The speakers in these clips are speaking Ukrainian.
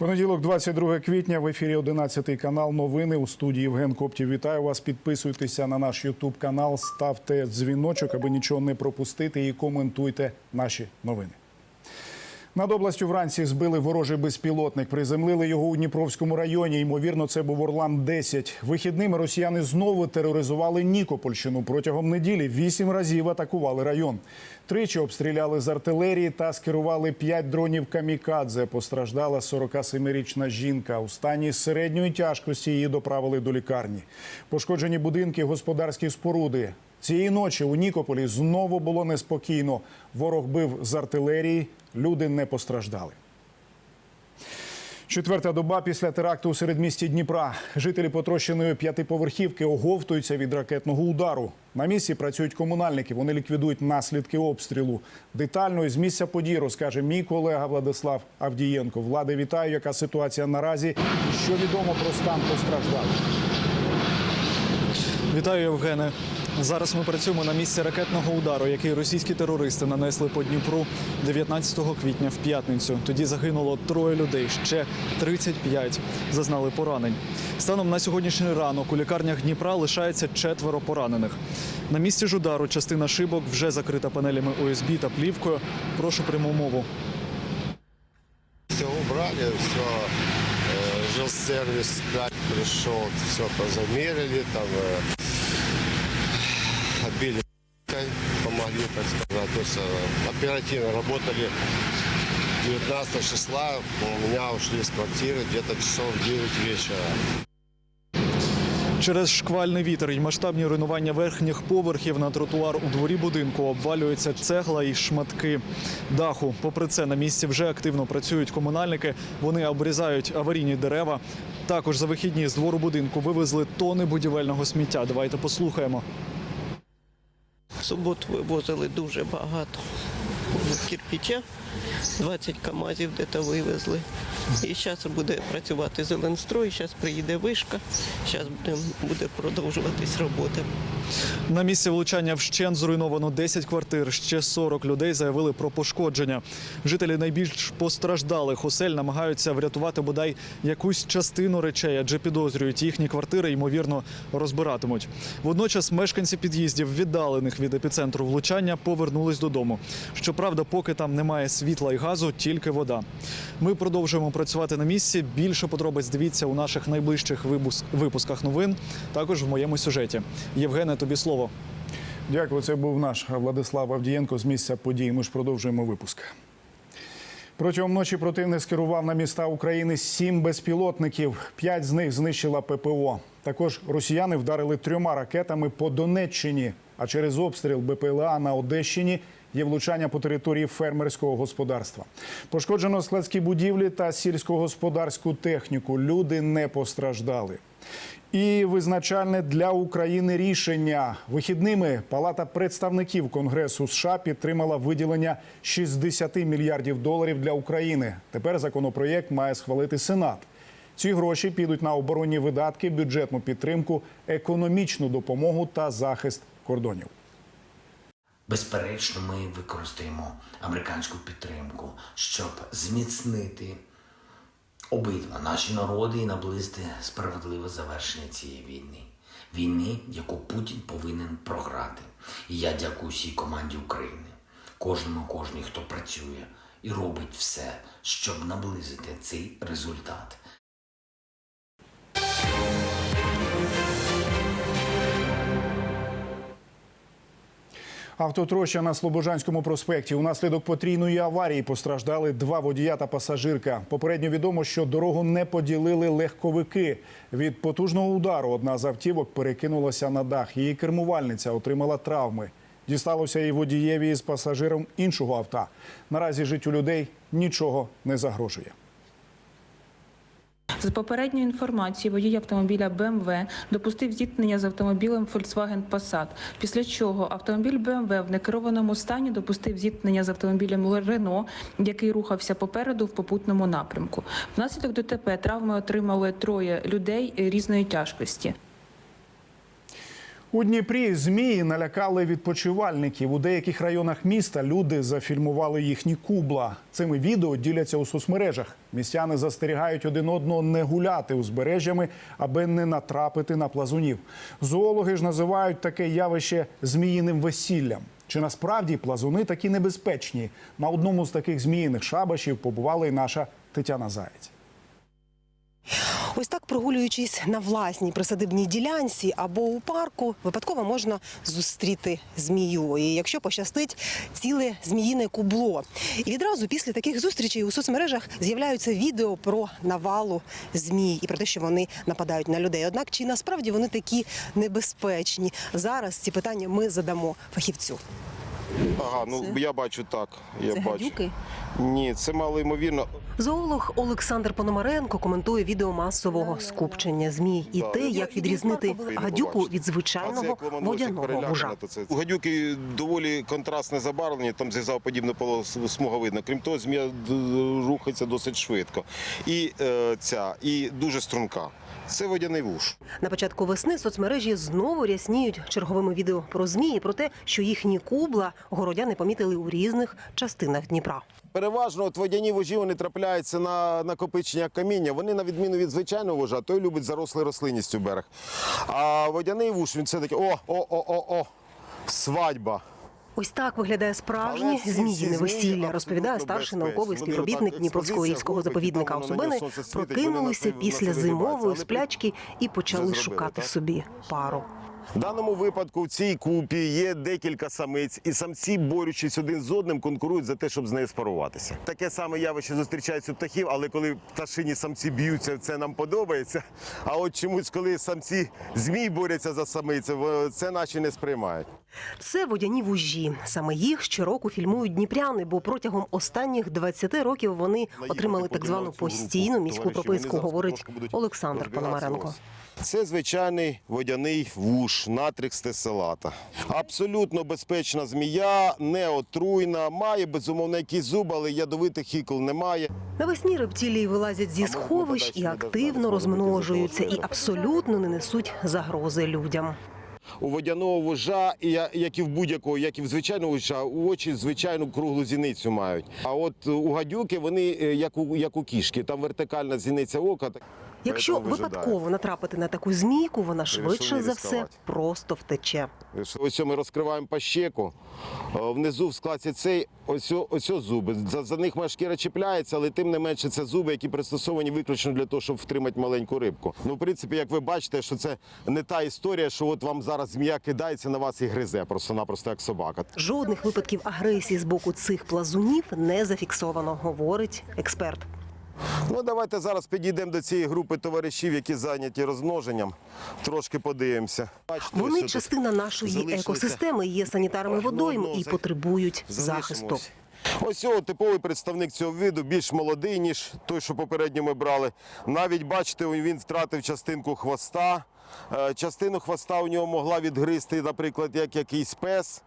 Понеділок, 22 квітня, в ефірі 11 канал. Новини у студії Євген Коптів. Вітаю вас. Підписуйтеся на наш Ютуб канал, ставте дзвіночок, аби нічого не пропустити, і коментуйте наші новини. Над областю вранці збили ворожий безпілотник. Приземлили його у Дніпровському районі. Ймовірно, це був Орлан 10 Вихідними росіяни знову тероризували Нікопольщину. Протягом неділі вісім разів атакували район. Тричі обстріляли з артилерії та скерували п'ять дронів камікадзе. Постраждала 47-річна жінка. У стані середньої тяжкості її доправили до лікарні. Пошкоджені будинки, господарські споруди. Цієї ночі у Нікополі знову було неспокійно. Ворог бив з артилерії, люди не постраждали. Четверта доба після теракту у середмісті Дніпра. Жителі потрощеної п'ятиповерхівки оговтуються від ракетного удару. На місці працюють комунальники. Вони ліквідують наслідки обстрілу. Детально із місця подій розкаже мій колега Владислав Авдієнко. Влади, вітаю. Яка ситуація наразі? І що відомо про стан постраждалих? Вітаю, Євгене. Зараз ми працюємо на місці ракетного удару, який російські терористи нанесли по Дніпру 19 квітня в п'ятницю. Тоді загинуло троє людей, ще 35 зазнали поранень. Станом на сьогоднішній ранок у лікарнях Дніпра лишається четверо поранених. На місці ж удару частина шибок вже закрита панелями ОСБ та плівкою. Прошу пряму мову. Все убрали, все, э, жилсервис 5 пришел, все позамерили, там э, отбили помогли, так сказать. То есть э, оперативно работали 19 числа, у меня ушли с квартиры где-то часов в 9 вечера. Через шквальний вітер і масштабні руйнування верхніх поверхів на тротуар у дворі будинку обвалюється цегла і шматки даху. Попри це, на місці вже активно працюють комунальники. Вони обрізають аварійні дерева. Також за вихідні з двору будинку вивезли тони будівельного сміття. Давайте послухаємо. Суботу вивозили дуже багато кирпича, 20 камазів де-то вивезли. І зараз буде працювати Зеленстрой, зараз приїде вишка, зараз буде продовжуватись робота. На місці влучання вщент зруйновано 10 квартир. Ще 40 людей заявили про пошкодження. Жителі найбільш постраждалих осель намагаються врятувати бодай якусь частину речей, адже підозрюють їхні квартири, ймовірно, розбиратимуть. Водночас мешканці під'їздів, віддалених від епіцентру влучання, повернулись додому. Щоправда, поки там немає світла і газу, тільки вода. Ми продовжуємо працювати на місці. Більше подробиць дивіться у наших найближчих випуск- випусках новин. Також в моєму сюжеті. Євгене, тобі слово. Дякую. Це був наш Владислав Авдієнко з місця подій. Ми ж продовжуємо випуск. Протягом ночі противник скерував на міста України сім безпілотників. П'ять з них знищила ППО. Також росіяни вдарили трьома ракетами по Донеччині. А через обстріл БПЛА на Одещині є влучання по території фермерського господарства. Пошкоджено складські будівлі та сільськогосподарську техніку. Люди не постраждали. І визначальне для України рішення вихідними Палата представників Конгресу США підтримала виділення 60 мільярдів доларів для України. Тепер законопроєкт має схвалити Сенат. Ці гроші підуть на оборонні видатки, бюджетну підтримку, економічну допомогу та захист кордонів. Безперечно, ми використаємо американську підтримку, щоб зміцнити обидва наші народи і наблизити справедливе завершення цієї війни. Війни, яку Путін повинен програти. І я дякую всій команді України, кожному, кожній, хто працює і робить все, щоб наблизити цей результат. Автотроща на Слобожанському проспекті. Унаслідок потрійної аварії постраждали два водія та пасажирка. Попередньо відомо, що дорогу не поділили легковики. Від потужного удару одна з автівок перекинулася на дах. Її кермувальниця отримала травми. Дісталося і водієві з пасажиром іншого авто. Наразі життю людей нічого не загрожує. За попередньою інформацією, водій автомобіля BMW допустив зіткнення з автомобілем Volkswagen Passat, після чого автомобіль BMW в некерованому стані допустив зіткнення з автомобілем Renault, який рухався попереду в попутному напрямку. Внаслідок ДТП травми отримали троє людей різної тяжкості. У Дніпрі змії налякали відпочивальників. У деяких районах міста люди зафільмували їхні кубла. Цими відео діляться у соцмережах. Містяни застерігають один одного не гуляти узбережжями, аби не натрапити на плазунів. Зоологи ж називають таке явище зміїним весіллям. Чи насправді плазуни такі небезпечні? На одному з таких зміїних шабашів побувала і наша Тетяна Заєць. Ось так, прогулюючись на власній присадибній ділянці або у парку, випадково можна зустріти змію. І якщо пощастить, ціле зміїне кубло. І відразу після таких зустрічей у соцмережах з'являються відео про навалу змій і про те, що вони нападають на людей. Однак чи насправді вони такі небезпечні? Зараз ці питання ми задамо фахівцю. Ага, ну я бачу так. Я Це бачу. гадюки? Ні, це мало ймовірно. Зоолог Олександр Пономаренко коментує відео масового скупчення змій і те, як відрізнити гадюку від А це звичайного водяного це- У гадюки доволі контрастне забарвлення, там зігзавподібне полос смуга видно. Крім того, змія рухається досить швидко. І е, ця, і дуже струнка. Це водяний вуж. На початку весни соцмережі знову рясніють черговими відео про змії, про те, що їхні кубла городяни помітили у різних частинах Дніпра. Переважно от водяні вужі вони трапляються на накопичення каміння. Вони, на відміну від звичайного вужа, той любить зарослий рослинністю берег. А водяний вуж він все таки о, о, о, о, о, свадьба. Ось так виглядає справжнє зміїне весілля, розповідає старший науковий співробітник гірського заповідника. Особини прокинулися після зимової сплячки і почали шукати собі пару. В даному випадку в цій купі є декілька самиць, і самці, борючись один з одним, конкурують за те, щоб з нею спаруватися. Таке саме явище зустрічається у птахів, але коли пташині самці б'ються, це нам подобається. А от чомусь, коли самці змій борються за самицю, в- це наші не сприймають. Це водяні вужі. Саме їх щороку фільмують дніпряни, бо протягом останніх 20 років вони отримали так звану постійну міську прописку, говорить Олександр Пономаренко. Це звичайний водяний вуш, натрикс теселата. Абсолютно безпечна змія, не отруйна, має безумовно якісь зуби, але ядовитих ікл немає. Навесні рептилії вилазять зі сховищ і активно розмножуються і абсолютно не несуть загрози людям. У водяного я- як і в будь-якого, як і в звичайного вужа, у очі звичайну круглу зіницю мають. А от у гадюки вони е, як у, як у кішки, там вертикальна зіниця ока. Якщо випадково натрапити на таку змійку, вона швидше за все просто втече. Ось ми розкриваємо пащеку. Е, Внизу в складці цей ось, ось зуби. За, за них моя шкіра чіпляється, але тим не менше це зуби, які пристосовані виключно для того, щоб втримати маленьку рибку. Ну, в принципі, як ви бачите, що це не та історія, що от вам зараз змія кидається на вас і гризе, просто-напросто як собака. Жодних випадків агресії з боку цих плазунів не зафіксовано, говорить експерт. Ну, давайте зараз підійдемо до цієї групи товаришів, які зайняті розмноженням. Трошки подивимося. Бачите, Вони частина нашої залишилися. екосистеми, є санітарами водойм і потребують захисту. Ось його типовий представник цього виду, більш молодий, ніж той, що попередньо ми брали. Навіть бачите, він втратив частинку хвоста. Е, Частину хвоста у нього могла відгризти, наприклад, як якийсь пес.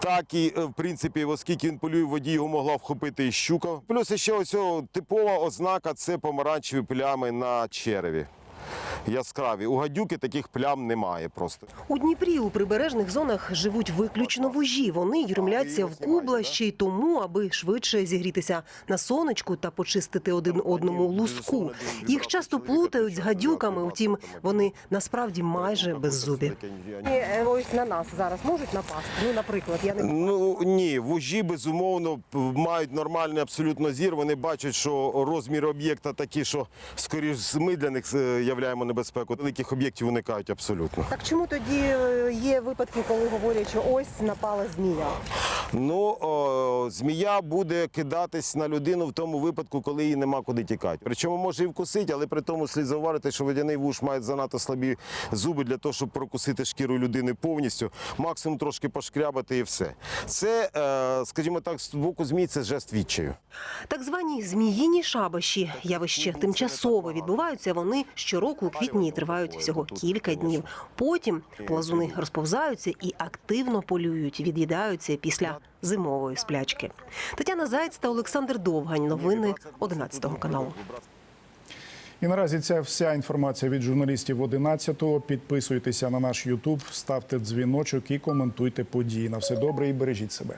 Так і, е, в принципі, оскільки він полює в воді, його могла вхопити і щука. Плюс ще ось типова ознака це помаранчеві плями на череві. Яскраві. У гадюки таких плям немає просто. У Дніпрі у прибережних зонах живуть виключно вужі. Вони юрмляться в кубла ще й тому, аби швидше зігрітися на сонечку та почистити один одному луску. Їх часто плутають з гадюками, утім вони насправді майже беззубі. Е, Ось на нас зараз можуть напасти. Ну, наприклад, я не Ну ні, вужі безумовно мають нормальний абсолютно зір. Вони бачать, що розмір об'єкта такі, що скоріш ми для них е, являємо небезпеку. Великих об'єктів уникають абсолютно. Так чому тоді е, є випадки, коли говорять, що ось напала змія? Ну о, змія буде кидатись на людину в тому випадку, коли їй нема куди тікати. Причому може і вкусити, але при тому слід зауважити, що водяний вуш має занадто слабі зуби для того, щоб прокусити шкіру людини повністю. Максимум трошки пошкрябати і все. Це, е, скажімо так, з боку змій це жест відчаю. Так звані зміїні шабаші, явище тимчасове відбуваються. Вони щороку у квітні і тривають всього кілька днів. Потім плазуни розповзаються і активно полюють, від'їдаються після зимової сплячки. Тетяна Заєць та Олександр Довгань. Новини 11 каналу. І наразі ця вся інформація від журналістів 11-го. Підписуйтеся на наш Ютуб, ставте дзвіночок і коментуйте події. На все добре і бережіть себе.